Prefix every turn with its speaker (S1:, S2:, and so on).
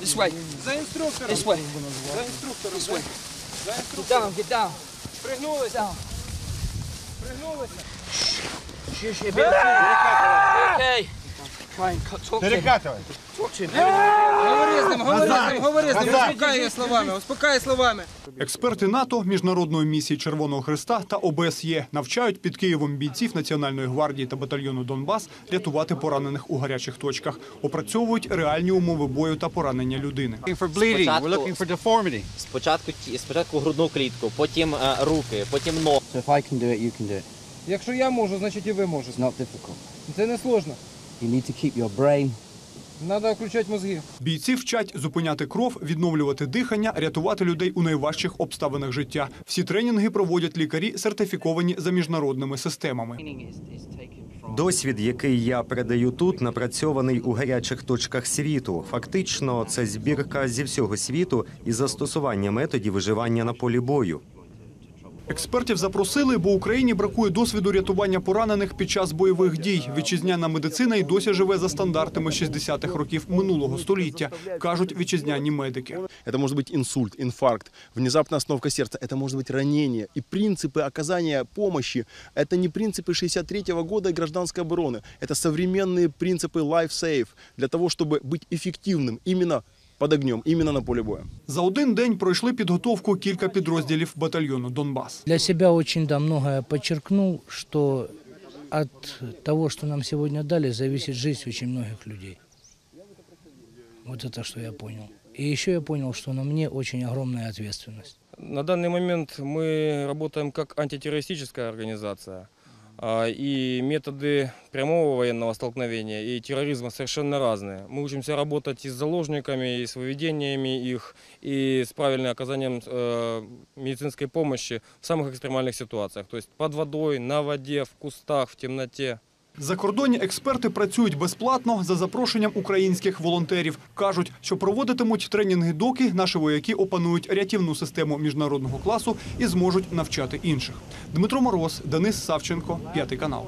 S1: This way.
S2: За інструктором.
S1: This way.
S2: За інструктором.
S1: This way.
S2: За
S1: Get
S2: інструктором.
S1: down. Get down.
S2: Пригнулися.
S1: Down.
S2: Пригнулися.
S1: Shush, be okay. Okay. Try talk to him.
S3: Перекатывай.
S1: Talk to him.
S2: Говори з ним, говори з ним, говори з ним. Його словами, успокай словами.
S4: Експерти НАТО, міжнародної місії Червоного Христа та ОБСЄ навчають під Києвом бійців Національної гвардії та батальйону Донбас рятувати поранених у гарячих точках, опрацьовують реальні умови бою та поранення людини.
S3: Looking for bleeding. We're looking for deformity.
S5: Спочатку ті- спочатку грудну клітку, потім е, руки, потім ноги.
S6: So if I can do it, you can do it.
S2: Якщо я можу, значить і ви можете.
S6: It's not difficult.
S2: Це не сложно.
S6: You need to keep your brain.
S2: Треба включати мозги.
S4: Бійці вчать зупиняти кров, відновлювати дихання, рятувати людей у найважчих обставинах життя. Всі тренінги проводять лікарі, сертифіковані за міжнародними системами.
S7: Досвід, який я передаю тут, напрацьований у гарячих точках світу. Фактично, це збірка зі всього світу і застосування методів виживання на полі бою.
S4: Експертів запросили, бо Україні бракує досвіду рятування поранених під час бойових дій. Вітчизняна медицина й досі живе за стандартами 60-х років минулого століття, кажуть вітчизняні медики.
S8: Это может быть инсульт, инфаркт, внезапная остановка сердца, это может быть ранение. И принципы оказания помощи – это не принципы 63 года и гражданской обороны. Это современные принципы life safe для того, чтобы быть эффективным именно под огнем, именно на поле боя.
S4: За один день пройшли підготовку кілька підрозділів батальйону Донбас.
S9: Для себя очень да, многое подчеркнул, что от того, что нам сегодня дали, зависит жизнь очень многих людей. Вот это, что я понял. И еще я понял, что на мне очень огромная ответственность.
S10: На данный момент мы работаем как антитеррористическая организация, а, и методы прямого военного столкновения и терроризма совершенно разные. Мы учимся работать и с заложниками, и с выведениями их, и с правильным оказанием э, медицинской помощи в самых экстремальных ситуациях, то есть под водой, на воде, в кустах, в темноте.
S4: Закордонні експерти працюють безплатно за запрошенням українських волонтерів. кажуть, що проводитимуть тренінги доки наші вояки опанують рятівну систему міжнародного класу і зможуть навчати інших. Дмитро Мороз, Денис Савченко, п'ятий канал.